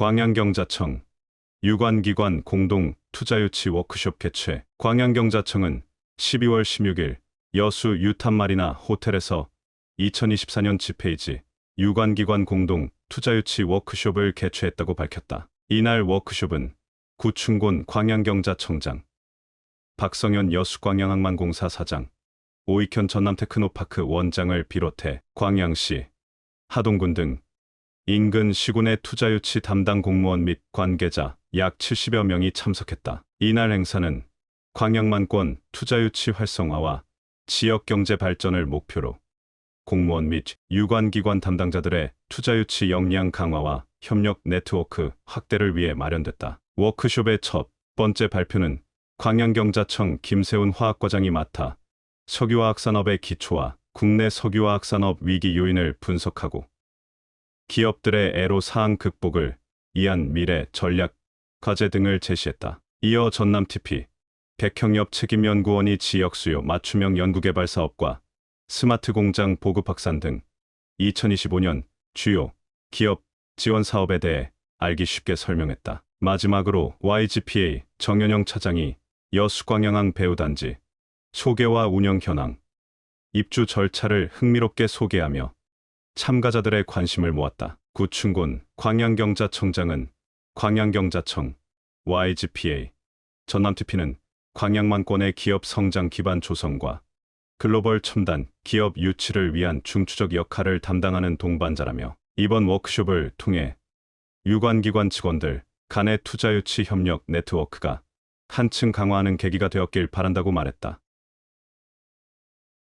광양경자청 유관기관 공동 투자유치 워크숍 개최 광양경자청은 12월 16일 여수 유탄마리나 호텔에서 2024년 집페이지 유관기관 공동 투자유치 워크숍을 개최했다고 밝혔다. 이날 워크숍은 구충곤 광양경자청장, 박성현 여수광양항만공사 사장, 오익현 전남테크노파크 원장을 비롯해 광양시, 하동군 등 인근 시군의 투자 유치 담당 공무원 및 관계자 약 70여 명이 참석했다. 이날 행사는 광양만권 투자 유치 활성화와 지역 경제 발전을 목표로 공무원 및 유관기관 담당자들의 투자 유치 역량 강화와 협력 네트워크 확대를 위해 마련됐다. 워크숍의 첫 번째 발표는 광양경자청 김세훈 화학과장이 맡아 석유화학 산업의 기초와 국내 석유화학 산업 위기 요인을 분석하고 기업들의 애로 사항 극복을 위한 미래 전략 과제 등을 제시했다. 이어 전남TP 백형엽 책임연구원이 지역 수요 맞춤형 연구개발 사업과 스마트 공장 보급 확산 등 2025년 주요 기업 지원 사업에 대해 알기 쉽게 설명했다. 마지막으로 YGPA 정현영 차장이 여수광양항 배우단지 소개와 운영 현황, 입주 절차를 흥미롭게 소개하며 참가자들의 관심을 모았다. 구충곤 광양경자청장은 광양경자청, YGPA, 전남TP는 광양만권의 기업 성장 기반 조성과 글로벌 첨단 기업 유치를 위한 중추적 역할을 담당하는 동반자라며 이번 워크숍을 통해 유관기관 직원들 간의 투자 유치 협력 네트워크가 한층 강화하는 계기가 되었길 바란다고 말했다.